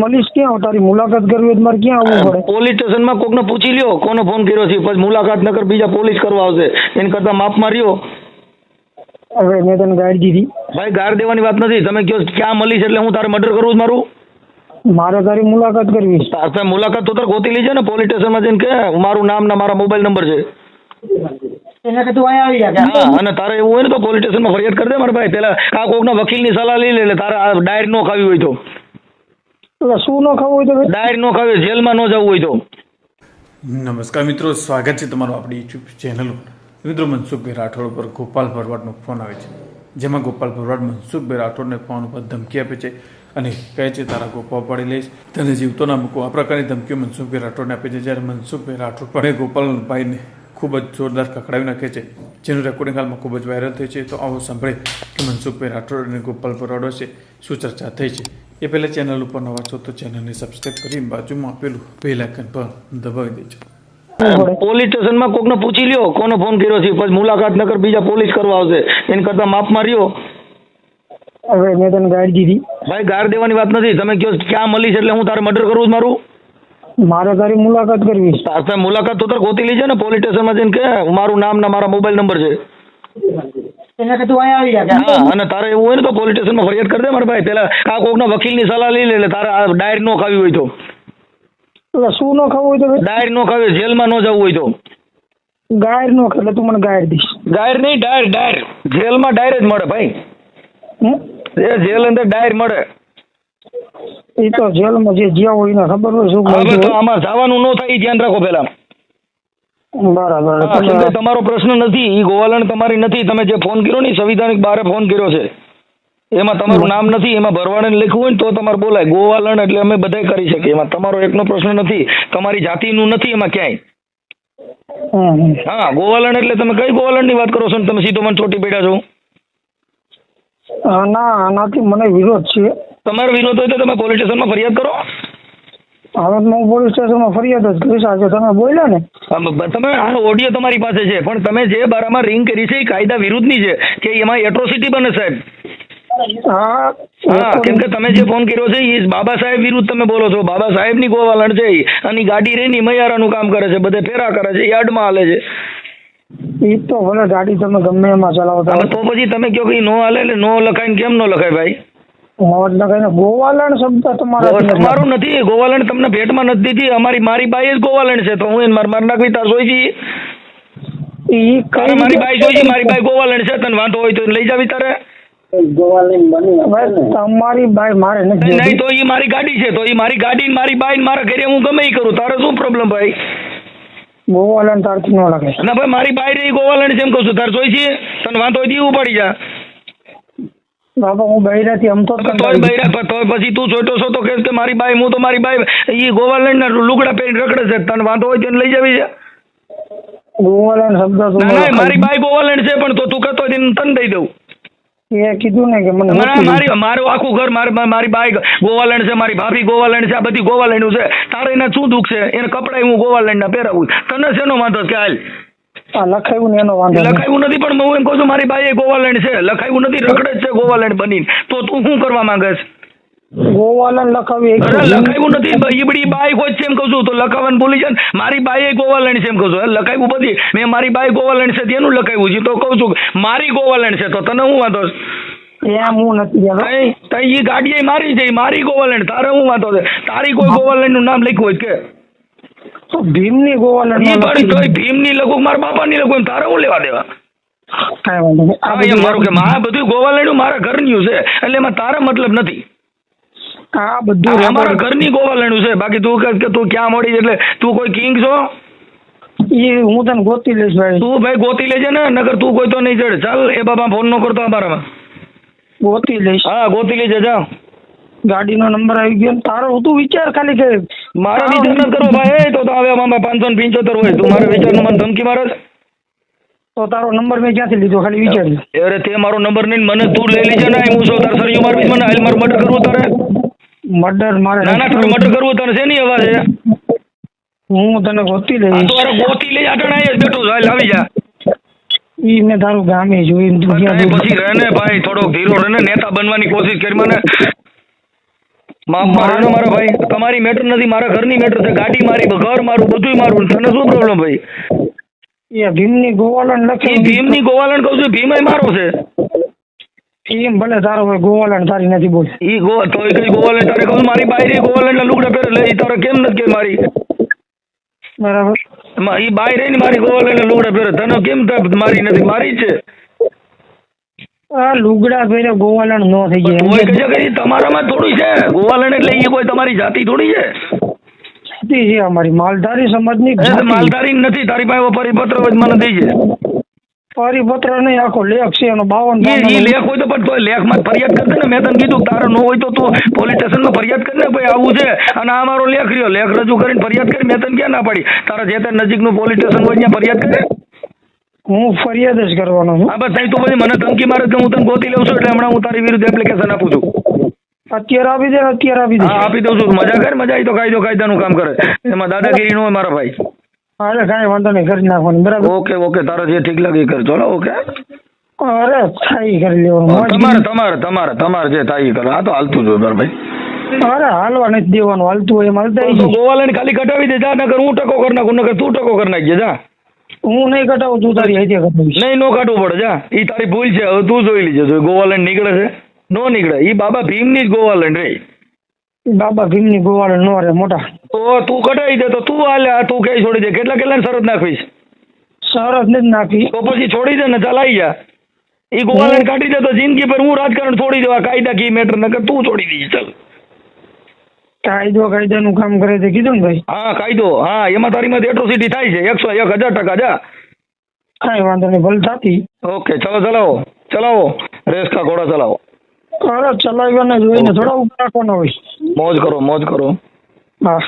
મળીશ ક્યાં તારી મુલાકાત કરવી હોય તો મારે ક્યાં આવવું પડે? પોલીસ સ્ટેશનમાં કોકને પૂછી લ્યો કોનો ફોન કર્યો છે પછી મુલાકાત નકર બીજા પોલીસ કરવા આવશે. એની કરતાં માપમાં રહ્યો. હવે મેં તને ગાડી દીધી. ભાઈ ગાર દેવાની વાત નથી. તમે કયો ક્યાં મળીશ એટલે હું તારે મર્ડર કરું મારું? મારે તારી મુલાકાત કરવી છે. તાર મુલાકાત તો તારે ગોતી લેજે ને પોલીસ સ્ટેશનમાં જઈને કે મારું નામ ને મારા મોબાઈલ નંબર છે. એને કે અહીંયા આવી જા હા અને તારે એવું હોય ને તો પોલીસ સ્ટેશનમાં ફરિયાદ કરી દે મારા ભાઈ. પેલા આ કોકના વકીલની સલાહ લઈ લે તારે ડાયરેક્ટ ડાયર નો ખાવી હોય તો. શું ન ખાવું હોય તો? ડાયર નો ખાવી જેલમાં ન જવું હોય તો. નમસ્કાર મિત્રો સ્વાગત છે તમારું આપણી યુટ્યુબ ચેનલ મિત્રો મનસુખભાઈ રાઠોડ પર ગોપાલ ભરવાડનો ફોન આવે છે. જેમાં ગોપાલ ભરવાડ મનસુખભાઈ રાઠોડને ફોન ઉપર ધમકી આપે છે અને કહે છે તારા ગોપા પાડી લઈશ. તને જીવતો ના મૂકો. આ પ્રકારની ધમકીઓ મનસુખભાઈ રાઠોડને આપે છે. જ્યારે મનસુખભાઈ રાઠોડ પણ ગોપાલભાઈને ખૂબ જ જોરદાર કકડાવી નાખે છે. જેનું રેકોર્ડિંગ હાલમાં ખૂબ જ વાયરલ થયું છે. તો આવો સાંભળે કે મનસુખભાઈ રાઠોડ અને ગોપાલ બરોડો છે શું ચર્ચા થઈ છે. એ પહેલાં ચેનલ ઉપર નવા છો તો ચેનલને સબસ્ક્રાઈબ કરી બાજુમાં આપેલું બેલ આઇકન પર દબાવી દેજો. પોલીસ સ્ટેશનમાં કોકને પૂછી લ્યો કોનો ફોન કર્યો છે? પછી મુલાકાત નગર બીજા પોલીસ કરવા આવશે. એન કરતાં માપમાં રહ્યો હવે મેં તને ગાડી દીધી. ભાઈ ગાર દેવાની વાત નથી. તમે કયો ક્યાં મળીશ એટલે હું તારે મર્ડર કરું છું મારું? મારે તારી મુલાકાત કરવી છે. તાર મુલાકાત તો તાર ગોતી લીજે ને પોલીસ સ્ટેશનમાં જઈને કે મારું નામ ને મારા મોબાઈલ નંબર છે. એને કે તું અહીંયા આવી જા. હા અને તારે એવું હોય ને તો પોલીસ સ્ટેશનમાં ફરિયાદ કરી દે મારા ભાઈ. પેલા આ કોકના વકીલની સલાહ લઈ લે એટલે તારે આ ડાયર નો ખાવી હોય તો. શું નો ખાવું હોય તો? ડાયર નો ખાવી જેલ જેલમાં નો જવું હોય તો. ગાયર નો એટલે તું મને ગાયર દઈશ. ડાયર નહીં ડાયર ડાયર. જેલમાં ડાયર જ મળે ભાઈ? એ જેલ અંદર ડાયર મળે. એ તો જેલમાં જે જ્યાં હોય એને ખબર હોય શું હવે તો આમાં જવાનું ન થાય એ ધ્યાન રાખો પેલા બરાબર કેમ કે તમારો પ્રશ્ન નથી એ ગોવાલણ તમારી નથી તમે જે ફોન કર્યો ને સંવિધાનિક બારે ફોન કર્યો છે. એમાં તમારું નામ નથી એમાં ભરવાડે લખવું હોય ને તો તમારે બોલાય. ગોવાલણ એટલે અમે બધાય કરી શકીએ એમાં તમારો એકનો પ્રશ્ન નથી તમારી જાતિનું નથી એમાં ક્યાંય. હા ગોવાલણ એટલે તમે કઈ ગોવાલણની વાત કરો છો ને તમે સીધો મને ચોટી પડ્યા છો? ના આનાથી મને વિરોધ છે. તમારો વિરોધ હોય તો તમે પોલીસ સ્ટેશનમાં ફરિયાદ કરો. હવે હું પોલીસ સ્ટેશનમાં ફરિયાદ જ કરીશ. આજે તમે બોલ્યા ને. તમે આ ઓડિયો તમારી પાસે છે. પણ તમે જે બારામાં રિંગ કરી છે એ કાયદા વિરુદ્ધની છે કે એમાં એટ્રોસિટી બને સાહેબ? હા કેમ કે તમે જે ફોન કર્યો છે એ બાબા સાહેબ વિરુદ્ધ તમે બોલો છો. બાબા સાહેબ સાહેબની ગોવાલણ છે. અને ગાડી રેની મૈયારાનું કામ કરે છે. બધે ફેરા કરે છે. યાર્ડમાં હાલે છે. એ તો ભલે ગાડી તમે ગમે એમાં ચલાવો તો પછી તમે કયો કે નો હાલે એટલે નો લખાય ને કેમ નો લખાય ભાઈ? ગોવાલણ શબ્દ તમારા તમારું નથી. ગોવાલણ તમને ભેટમાં નથી દીધી. અમારી મારી બાઈ જ ગોવાલણ છે. તો હું એને માર માર નાખવી તાર જોઈ ઈ તારે મારી બાઈ જોઈ મારી બાઈ ગોવાલણ છે. તને વાંધો હોય તો લઈ જાવી તારે. તમારી બાઈ મારે નથી નહીં તો ઈ મારી ગાડી છે. તો ઈ મારી ગાડી મારી બાઈ ને મારા ઘરે હું ગમે ઈ કરું. તારે શું પ્રોબ્લેમ ભાઈ? ગોવાલણ તારથી ન લાગે. ના ભાઈ મારી બાઈ રહી ગોવાલણ છે એમ કહું છું. તારે જોઈ છે તને વાંધો હોય તો ઉપાડી જા. બાબા હું બૈરાથી આમ તો તોય બૈરા તોય પછી તું જોઈતો છો તો કે મારી બાઈ હું તો મારી બાઈ ઈ ગોવાલણ ના લુગડા પહેરી રખડે છે. તને વાંધો હોય તેને લઈ જાવી છે ગોવાલણ શબ્દ ના ના મારી બાઈ ગોવાલણ છે પણ તો તું કહેતો હોય તને દઈ દઉં. એ કીધું ને કે મને મારી મારું આખું ઘર મારી મારી બાઈ ગોવાલણ છે મારી ભાભી ગોવાલણ છે આ બધી ગોવાલણનું છે. તારે એને શું દુઃખ છે? એને કપડાં હું ગોવાલણના પહેરાવું તને શેનો વાંધો કે હાલ લખાયું ને એનો વાંધો લખાયું નથી પણ હું એમ કહું છું મારી બાઈ ગોવાલેન્ડ છે. લખાયું નથી રખડે છે ગોવાલેન્ડ બની તો તું શું કરવા માંગે છે ગોવાલણ લખાવી એક લખાયું નથી ઈબડી બાઈક હોય છે એમ કહું છું. તો લખાવન ભૂલી જાય મારી બાઈ એ ગોવાલણ છે એમ કહું છું. લખાયું બધી. મેં મારી બાઈ ગોવાલણ છે તેનું લખાયું છે. તો કહું છું મારી ગોવાલણ છે તો તને હું વાંધો એમ હું નથી. તઈ તઈ ગાડી એ મારી છે મારી ગોવાલણ. તારે હું વાંધો છે? તારી કોઈ ગોવાલણનું નામ લખ્યું હોય કે? તો ભીમની ગોવાલણ ઈ પડી તોય ભીમની લખું મારા બાપાની લખું એમ તારે હું લેવા દેવા? કાંઈ વાંધો નહીં. આ એમ મારું કે આ બધું ગોવાલણનું મારા ઘરનું છે એટલે એમાં તારે મતલબ નથી. આ બધું અમારા ઘરની ગોવાલણનું છે બાકી તું કહે કે તું ક્યાં મળી એટલે તું કોઈ કિંગ છો? એ હું તને ગોતી લઈશ ભાઈ. તું ભાઈ ગોતી લેજે ને નકર તું કોઈ તો નહીં ચડે. ચાલ એ બાબા ફોન નો કરતો અમારામાં. ગોતી લઈશ. હા ગોતી લેજે જા. ગાડીનો નંબર આવી ગયો તારો તું વિચાર ખાલી કે મારા વિચાર નથી કરો ભાઈ તો તો હવે અમારે પાંચસો ને પંચોતેર હોય. તું મારા વિચારનો મને ધમકી મારે તો તારો નંબર મેં ક્યાંથી લીધો? ખાલી વિચાર અરે તે મારો નંબર નહીં મને તું લઈ લેજે ને. હું છું તાર સરિયું મારવી મને હાલ મારું મર્ડર કરવું તારે. મર્ડર મારે ના ના તારે મર્ડર કરવું તારે છે નહીં અવાજ છે? હું તને ગોતી લઈ તો અરે ગોતી લઈ આટણ આવી જ બેઠો હાલ આવી જા. ઈ મેં તારું ગામે જોઈને પછી રહે ને ભાઈ થોડોક ધીરો રહે ને નેતા બનવાની કોશિશ કરી મને. માફ મારો મારા ભાઈ તમારી મેટર નથી મારા ઘરની મેટર છે. ગાડી મારી ઘર મારું બધું મારું તને શું પ્રોબ્લેમ ભાઈ? એ ભીમની ગોવાલણ લખે ભીમની ગોવાલણ કહું છું ભીમ મારો છે. ભીમ ભલે તારો હોય ગોવાલણ તારી નથી બોલ. ઈ ગો તો કઈ ગોવાલણ તારે કહું મારી બાયરી ગોવાલણ લુગડા પહેરે લે તારે કેમ નથી કે મારી? બરાબર. એમાં ઈ બાય રહી ને મારી ગોવાલણ લુગડા પહેરે. તને કેમ મારી નથી? મારી છે. લુગડા પહેરે ગોવાલણ નો થઈ જાય કહે કે તમારામાં થોડું છે? ગોવાલણ એટલે ઈ કોઈ તમારી જાતિ થોડી છે? જાતિ છે અમારી. માલધારી સમાજની માલધારી નથી તારી પાસે પરિપત્ર મને દઈ છે. પરિપત્ર નહીં આખો લેખ છે એનો બાવન ઈ લેખ હોય તો પણ તોય લેખમાં ફરિયાદ કરજે ને. મેં તને કીધું તારો ન હોય તો તું પોલીસ સ્ટેશનમાં ફરિયાદ કરીને ભાઈ આવું છે. અને આ મારો લેખ રહ્યો. લેખ રજૂ કરીને ફરિયાદ કરી મેં તને ક્યાં ના પાડી? તારા જે તે નજીકનું પોલીસ સ્ટેશન હોય ત્યાં ફરિયાદ કરે? હું ફરિયાદ જ કરવાનો છું. હા બસ તું પછી મને ધમકી મારે કે હું તને ગોતી લઉં છું એટલે હમણાં હું તારી વિરુદ્ધ એપ્લિકેશન આપું છું. અત્યારે આપી દે અત્યારે આપી દે. હા આપી દઉં છું. મજા કરે મજા આવી તો કાયદો કાયદાનું કામ કરે. એમાં દાદાગીરી નું હોય મારા ભાઈ. અરે કાંઈ વાંધો નહીં કરી નાખવાનું બરાબર? ઓકે ઓકે તારા જે ઠીક લાગે કરજો કર ચલો ઓકે? અરે થાય કરી લેવાનું તમારે તમારે તમારે તમારે જે થાય એ કરો. આ તો હાલતું જ હોય મારા ભાઈ. અરે હાલવા નથી દેવાનું હાલતું હોય એમ હાલતા ખાલી કટાવી દે જા નકર હું ટકો કરી નાખું નકર તું ટકો કરી નાખજે જા. હું નહીં કટાવું તું તારી હૈતે કટાવીશ. નહીં નો કાઢવું પડે જા. એ તારી ભૂલ છે હવે તું જોઈ લીજે જો ગોવાલેન્ડ નીકળે છે નો નીકળે. એ બાબા ભીમની જ ગોવાલેન્ડ રે. બાબા ભીમની ગોવાલેન્ડ નો રે મોટા. તો તું કઢાવી દે તો તું હાલે આ તું કઈ છોડી દે. કેટલા કેટલા શરત નાખવીશ? ને જ નાખી. તો પછી છોડી દે ને ચાલ આવી જા. એ ગોવાલેન્ડ કાઢી દે તો જિંદગી પર હું રાજકારણ છોડી દેવા કાયદા કી મેટર નકર તું છોડી દઈશ ચાલ. કાયદો કાયદાનું કામ કરે છે કીધું ને ભાઈ? હા કાયદો. હા એમાં તારીમાંથી એટ્રોસિટી થાય છે. એકસો એક હજાર ટકા જા. કઈ વાંધો નહીં ભલે થતી. ઓકે ચલો ચલાવો. ચલાવો. રેસ કા ઘોડા ચલાવો. અરે ચલાવ્યાને જોઈને થોડા ઉપર રાખવાનો હોય. મોજ કરો મોજ કરો. હા.